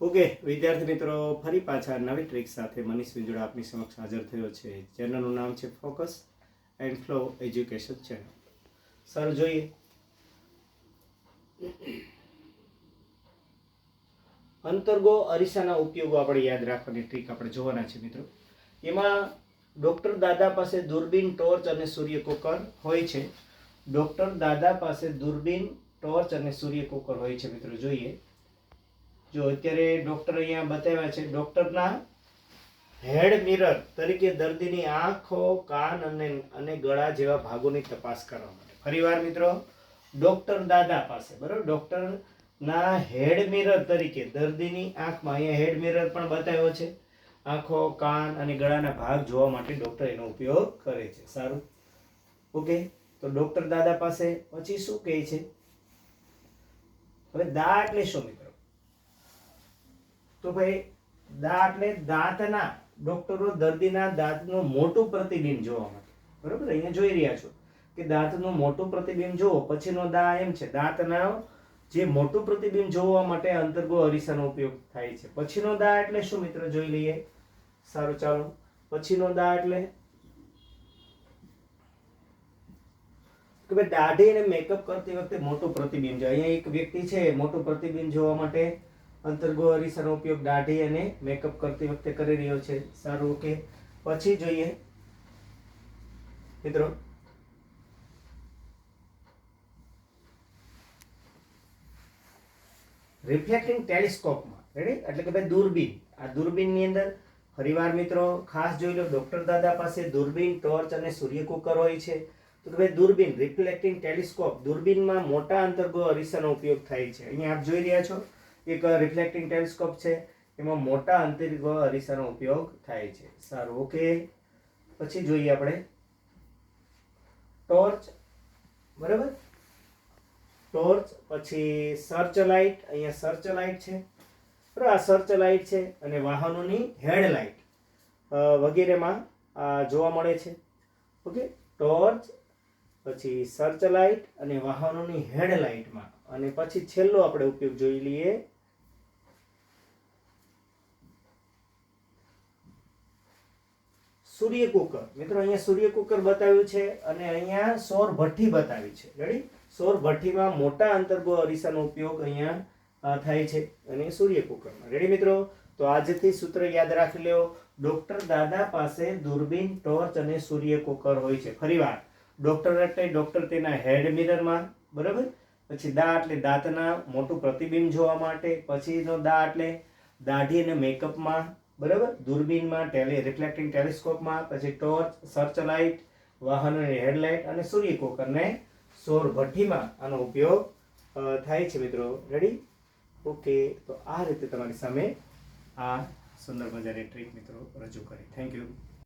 Okay, વિદ્યાર્થી મિત્રો, ફરી પાછા નવી ટ્રીક સાથે મનીષ વિંજોડા આપની સમક્ષ હાજર થયો છે. ચેનલનું નામ છે focus and flow education channel sir, જોઈએ. અંતર્ગો અરીસાના ઉપયોગો આપણે યાદ રાખવાની ટ્રીક આપણે જોવાના છે મિત્રો. એમાં ડૉક્ટર દાદા પાસે દૂરબીન ટોર્ચ અને સૂર્યકુકર હોય છે. ડૉક્ટર દાદા પાસે દૂરબીન ટોર્ચ અને સૂર્યકુકર હોય છે મિત્રો, જોઈએ. જો અત્યારે ડૉક્ટર અહીંયા બતાવ્યા છે ડૉક્ટરના હેડ મિરર તરીકે દર્દીની આંખો, કાન અને અને ગળા જેવા ભાગોની તપાસ કરવા માટે. ફરીવાર મિત્રો ડૉક્ટર દાદા પાસે, બરાબર? ડૉક્ટરના હેડ મિરર તરીકે દર્દીની આંખમાં અહીંયા હેડ મિરર પણ બતાવ્યો છે. આંખો, કાન અને ગળાના ભાગ જોવા માટે ડૉક્ટર એનો ઉપયોગ કરે છે. સારું? ઓકે? તો ડૉક્ટર દાદા પાસે પછી શું કહે છે? હવે દા એટલે શું તો ભાઈ દા એટલે દાંતના ડોક્ટરો દર્દીના દાંતનું મોટું પ્રતિબિંબ જોવા માટે બરોબર? અહીંયા જોઈ રહ્યા છો કે દાંતનું મોટું પ્રતિબિંબ જોવો પછીનો દા એમ છે. દાંતના જે મોટું પ્રતિબિંબ જોવા માટે અંતર્ગો અરીસાનો ઉપયોગ થાય છે. પછીનો દા એટલે શું મિત્રો? જોઈ લઈએ. સારું, ચાલો. પછીનો દા એટલે? કે ભાઈ, દાઢી અને મેકઅપ કરતી વખતે મોટું પ્રતિબિંબ છે અહીંયા એક વ્યક્તિ છે, મોટું પ્રતિબિંબ જોવા માટે અંતર્ગો અરીસાનો ઉપયોગ દાઢી અને મેકઅપ કરતી વખતે કરી રહ્યો છે. સારું ઓકે પછી જોઈએ. મિત્રો. રિફ્લેક્ટિંગ ટેલિસ્કોપમાં રેડી એટલે કે ભાઈ દૂરબીન. આ દૂરબીનની અંદર ફરીવાર મિત્રો, ખાસ જોઈ લો ડોક્ટર દાદા પાસે દૂરબીન ટોર્ચ અને સૂર્યકુકર હોય છે. તો કે ભાઈ દૂરબીન રિફ્લેક્ટિંગ ટેલિસ્કોપ દૂરબીનમાં મોટા અંતર્ગો અરીસાનો ઉપયોગ થાય છે. અહીંયા આપ જોઈ રહ્યા છો. એક રિફ્લેક્ટિંગ ટેલિસ્કોપ છે. એમાં મોટા આંતરિક અરીસાનો ઉપયોગ થાય છે. સારું ઓકે પછી જોઈએ આપણે. ટોર્ચ બરાબર? ટોર્ચ પછી સર્ચ લાઇટ અહીંયા સર્ચ લાઇટ છે. બરાબર, આ સર્ચ લાઇટ છે અને વાહનોની હેડલાઇટ વગેરેમાં આ જોવા મળે છે. ઓકે ટોર્ચ પછી સર્ચ લાઇટ અને વાહનોની હેડલાઇટમાં અને પછી છેલ્લો આપણે ઉપયોગ જોઈ લઈએ. સૂર્ય કુકર મિત્રો, અહીંયા સૂર્ય કુકર બતાવ્યું છે અને અહીંયા સૌર ભઠ્ઠી બતાવી છે. રેડી સૌર ભઠ્ઠીમાં મોટા અંતર્ગો અરીસાનો ઉપયોગ અહીંયા થાય છે અને સૂર્ય કુકરમાં રેડી મિત્રો? તો આજથી સૂત્ર યાદ રાખી લ્યો. ડોક્ટર દાદા પાસે દૂરબીન ટોર્ચ અને સૂર્ય કુકર હોય છે. ફરીવાર ડોક્ટર એટલે ડોક્ટર તેના હેડ મિરરમાં બરાબર? પછી દા એટલે દાંતના મોટું પ્રતિબિંબ જોવા માટે પછીનો દા એટલે દાઢી અને મેકઅપમાં બરાબર? દૂરબીનમાં ટેલી રિફ્લેક્ટિંગ ટેલિસ્કોપમાં પછી ટોર્ચ સર્ચ લાઇટ વાહનોની હેડલાઇટ અને સૂર્યકુકરને સૌર ભઠ્ઠીમાં આનો ઉપયોગ થાય છે મિત્રો. રેડી ઓકે તો આ રીતે તમારી સામે આ સુંદર મજાની ટ્રીક મિત્રો રજૂ કરી. Thank you